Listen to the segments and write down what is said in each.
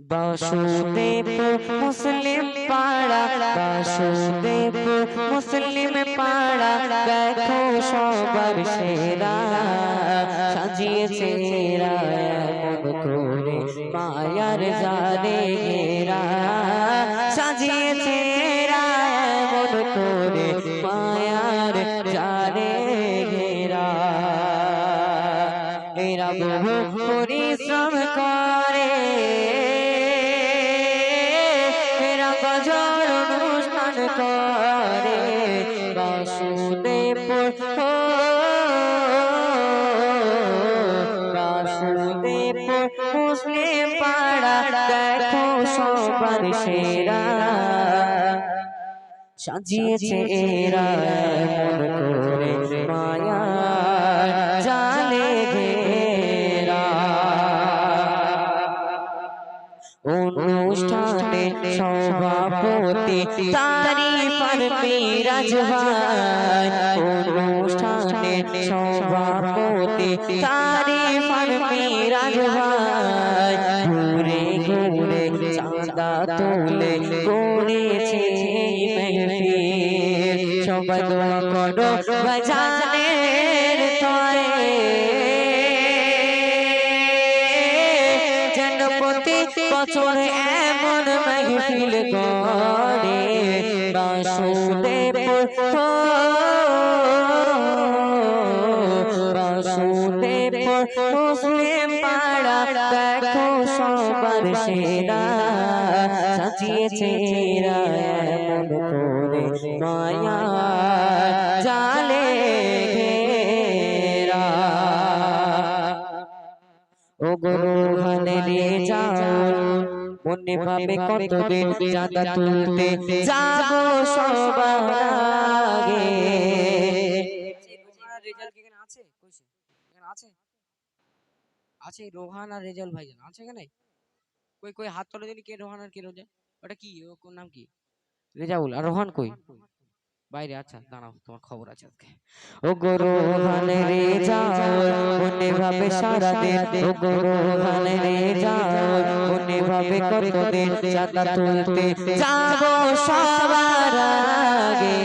বাসুদেবপুর মুসলিম পাড়া, বাসুদেব, মুসলিম পাড়া, দেখো সবার সেরা। সাজিয়েছে রায় মন করে, মায়ার জানে ঘেরা। পাড়া দেখো সবার সেরা। সাজিয়েছে এরা এমন করে মায়া, জালে অনুষ্ঠানে সভাপতি তারি পার মিরাজ অনুষ্ঠানে সভাপতি তারি পার মিরাজ ভাই ঘুরে ঘুরে চাঁদা তুলে করেছে সবাই দোয়া করো তরে যেন প্রতি বছর এমন মাহফিল করে বাসুদেবপুর ও মায়া জালে ঘেরা। ও গরু হানে রে যাও। মনে ভাবে কতদিন চাঁদা তুলতে। যাব সবার আগে। আছে? আছে? আছে রোহান আর রেজাল ভাইজান। আছে এখানে? কই কই হাত তোলে কে রোহান আর কে রোজা ওটা কি? ও কোন নাম কি? রেজাউল। আর রোহান কই? বাইরে আচ্ছা দাঁড়াও তোমার খবর আছে আজকে। ও গরু হানে রে যাও মনে ভাবে সারা দিন। ও গরু হানে রে যাও মনে ভাবে কতদিন চাঁদা তুলতে যাব সবার আগে।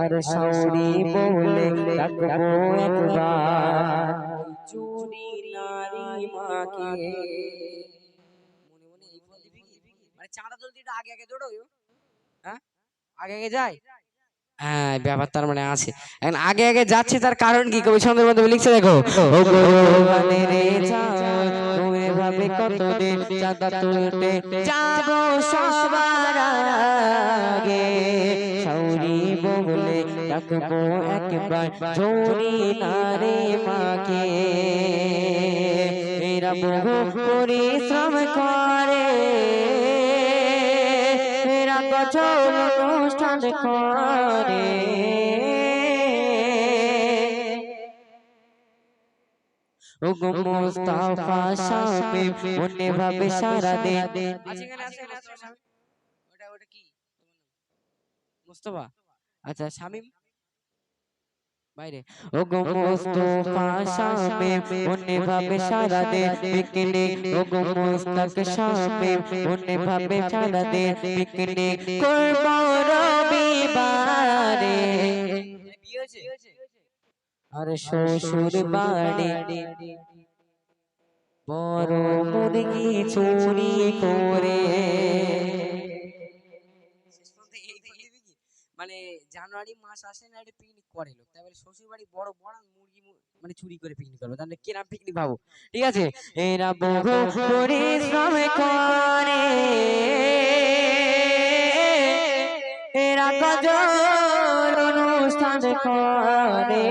আর সাউরি বলে ডাকবো একবার। চুরি নারী মাকে। মনে মনে এই ফল কি? মানে চাঁদা তুলতে আগে আগে দৌড়ো হ্যাঁ? আগে আগে যায় হ্যাঁ ব্যাপার তার মানে আছে। এখন আগে আগে যাচ্ছে তার কারণ কি? কবি ছন্দের মধ্যে লিখছে দেখো ডাকবো একবার জোরি পরিশ্রম করে। গজল অনুষ্ঠান করে। ও মুস্তাফা শামে মনে ভাবে সারা দিন আছে এখানে আছে এখানে আছে শামিম। ওটা ওটা কি? মুস্তফা? আচ্ছা শামিম? বাইরে। ও গো মুস্তাফা শামে মনে ভাবে সারা দিন পিকনিক ও গো মুস্তাক শামে মনে ভাবে সারা দিন পিকনিক করব রবিবারে। আর শ্বশুর বাড়ি। বড় মুরগি চুরি করে শেষ পর্যন্ত এই বলে দিবি কি? মানে জানুয়ারি মাস আসে না একটা পিকনিক করে লোক। বলে শ্বশুর বাড়ি বড় বড় মুরগি মানে চুরি করে পিকনিক করবে তাহলে কিরাম পিকনিক ভাবো। ঠিক আছে? এরা বহু পরিশ্রম করে। এরা অনুষ্ঠান করে।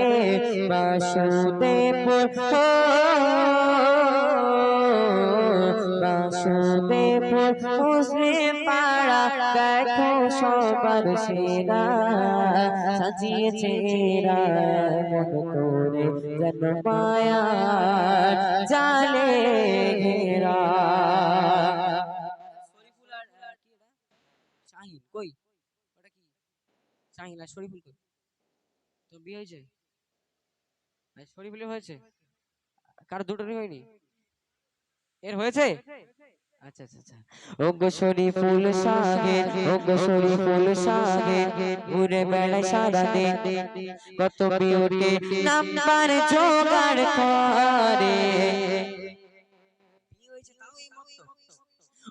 বাসুদেবপুর বাসুদেবপুর পাড়া সবার সেরা সাজিয়েছে যেন মায়া জালে ঘেরা। হয়েছে? হয়েছে? কার দুটোরই হয়নি? এর হয়েছে? আচ্ছা আচ্ছা আচ্ছা। ওগো শরীফুল সাহেব ওগো শরীফুল সাহেব ঘুরে বেড়ায় সারা দিন, কত বিউটি নাম্বার জোগাড় করে।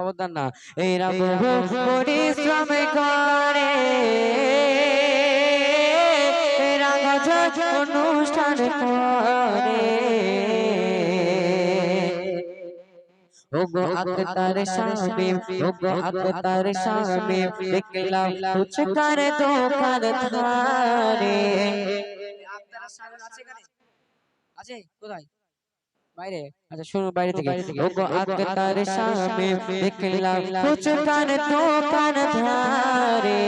খবরদার না। এরা বহু পরিশ্রম করে। এরা গজল অনুষ্ঠান করে। ওগো আক্তার শামিম ওগো আক্তার শামিম দেখলাম আছে? কোথায়? বাইরে। আচ্ছা শুনো বাইরে থেকে। ওগো আক্তার শামিম দেখলাম ফুচকার দোকান ধারে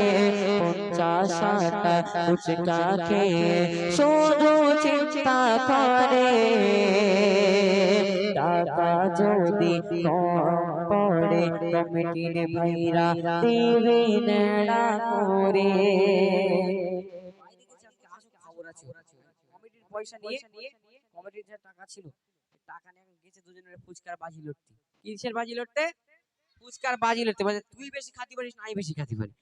পঞ্চাশ ষাটটা ফুচকা খেয়ে শুধু চিন্তা করে। টাকা যদি পড়ে কমিটির ভাইরা দেবে নেড়া করে। কমিটির পয়সা নিয়ে কমিটির যে টাকা ছিল টাকা নিয়ে গেছে ফুচকার বাজি লড়তে। কিসের বাজি লড়তে? ফুচকার বাজি লড়তে। মানে তুই বেশি খাতি পারিস না, আমি বেশি খাতি পারি।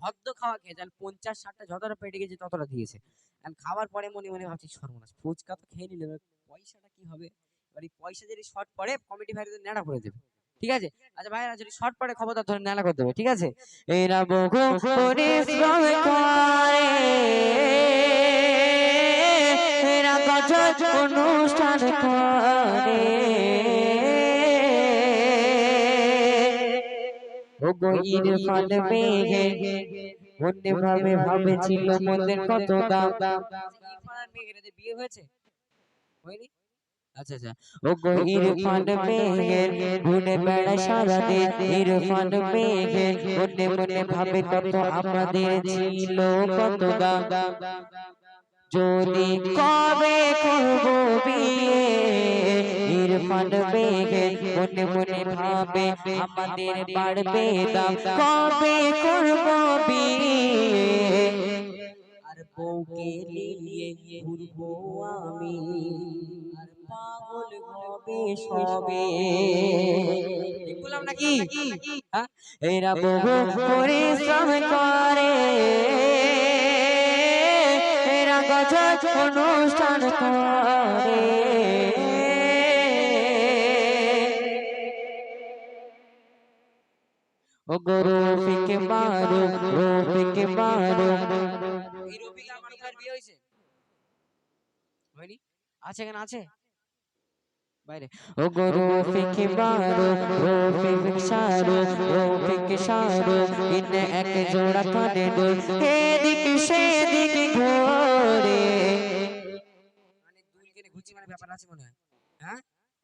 ঝদ্দ খাওয়া খেয়ে যান পঞ্চাশ ষাটটা পেটে গেছে ততটা দিয়েছে। এখন খাওয়ার পরে মনে মনে ভাবছি সর্বনাশ, ফুচকা তো খেয়ে নিলে পয়সাটা কি হবে? এবার এই পয়সা যদি শর্ট পড়ে, কমিটি ভাইদের নেড়া করে দেবে, ঠিক আছে? আচ্ছা ভাইরা, যদি শর্ট পড়ে, খবরদার ধরে নেড়া করে দেবে, ঠিক আছে? এরা বহু পরিশ্রম করে। এরা অনুষ্ঠান করে। ওগো ইরফান বেগে অন্য ভাবে ভাবেছিল মনের কত দাম। মেঘের বিয়ে হয়েছে? হয়নি? আচ্ছা আচ্ছা। ওগো ইরফান বেগের ঘুরে বেড়ায় সারা দিন ইরফান বেগের মনে মনে ভাবে কত আমাদের ছিল কত দাম। যদি কবে করব বিয়ে ইরফান বেগের মনে মনে ভাবে আমাদের বাড়বে দাম কবে করব বিয়ে? আর বউকে নিয়ে ঘুরবো আমি আর পাগল হবে সবে। বললাম নাকি? হ্যাঁ? এরা বহু পরিশ্রম করে। গজল অনুষ্ঠান করে। ও গো রফিক মারো রফিক মারো। এই রফিক আর ভাইয়ের বিয়ে হয়েছে? হয়নি? আছে এখানে আছে? বাইরে। ও গো রফিক মারো রফিক সারো রফিক সারো ইন এক জোড়া কানে দোল। এদিক সেদিক ঘোরে। মানে দুল কেনে ঘুচি মানে ব্যাপার আছে মনে হয়। হ্যাঁ?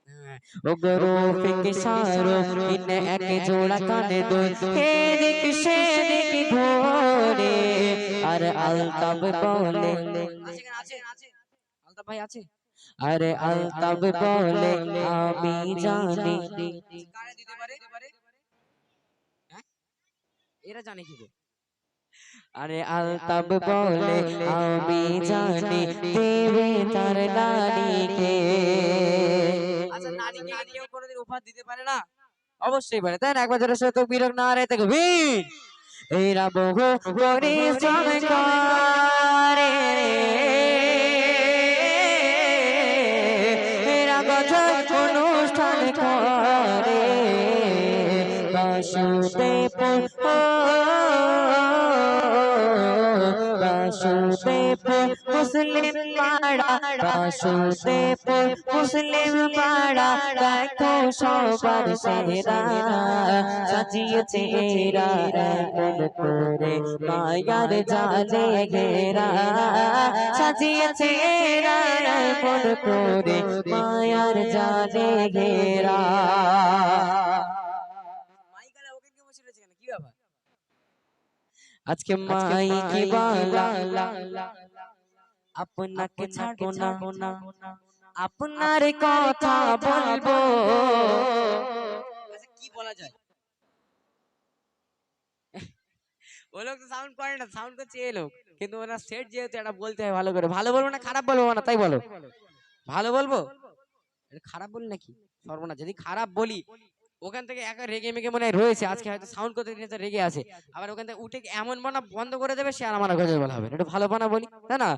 হ্যাঁ। ও গো রফিক সারো ইন এক জোড়া কানে দোল। এদিক সেদিক ঘোরে। আর আলতাব বলে। আছে আছে আছে। আলতাফ ভাই আছে? আরে আলতাব বলে আমি জানি। কারে দিতে পারে? এরা জানে কি করে আরে আলতাব বলে আমি জানি দেবে তার নারীকে। আচ্ছা নারীকে কি কেউ কোনোদিন উপহার দিতে পারে না? অবশ্যই পারে। তাই না? একবার জোরে সে তো বিরক না রে থেকে ভিড় এরা বহু পরিশ্রম করে। এরা বাসুদেব মুসলিম পাড়া বাসুদেব মুসলিম পাড়া দেখো সবার সেরা সাজিয়েছে এরা এমন করে মায়ার জালে ঘেরা সাজিয়েছে এরা এমন করে মায়ার জালে ঘেরা আজকে মাই কি বালা আপনাকে ছাড়বো না। আপনার কথা বলব। আচ্ছা কি বলা যায়? ও লোক তো সাউন্ড করে না সাউন্ড করছে এ লোক। কিন্তু ওরা সেট যেহেতু এটা বলতে হয় ভালো করে। ভালো বলব না খারাপ বলব না তাই বলো। ভালো বলব? খারাপ বলি নাকি? সর্বনা যদি খারাপ বলি ওখান থেকে একা রেগে মেগে মনে হয় রয়েছে। আজকে হয়তো সাউন্ড করতে দিনে রেগে আছে। আবার ওখান থেকে উঠে এমন বানা বন্ধ করে দেবে সে আর আমার গজল বলা হবে একটু ভালো বানা বলি তাই না?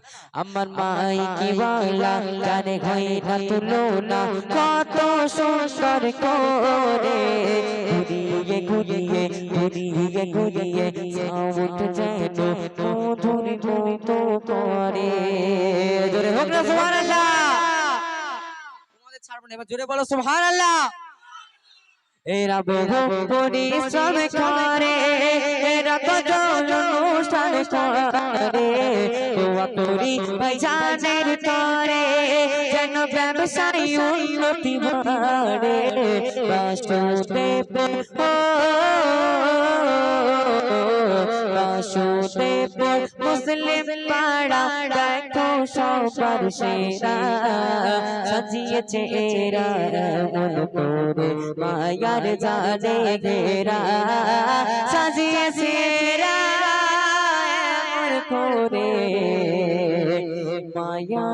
আমার মাই কি বালা না তুলো না। কত সুন্দর করে ঘুরিয়ে ঘুরিয়ে ঘুরিয়ে ঘুরিয়ে সাউন্ড যেন মধুর করে। জোরে হোক না সুবহানাল্লাহ। তোমাদের ছাড়বো না এবার জোরে বলো সুবহানাল্লাহ। এরা বহু পরিশ্রম করে, এরা কত অনুষ্ঠান করে দোয়া করি ভাইজানের তরে, যেন ব্যবসায়ী উন্নতি বাড়ে বাসুদেব বাসুদেব মুসলিম পাড়া দেখো সবার সেরা সাজিয়েছে এরা এমন করে মায়ার জানে ঘেরা। সাজিয়েছে এরা করে মায়া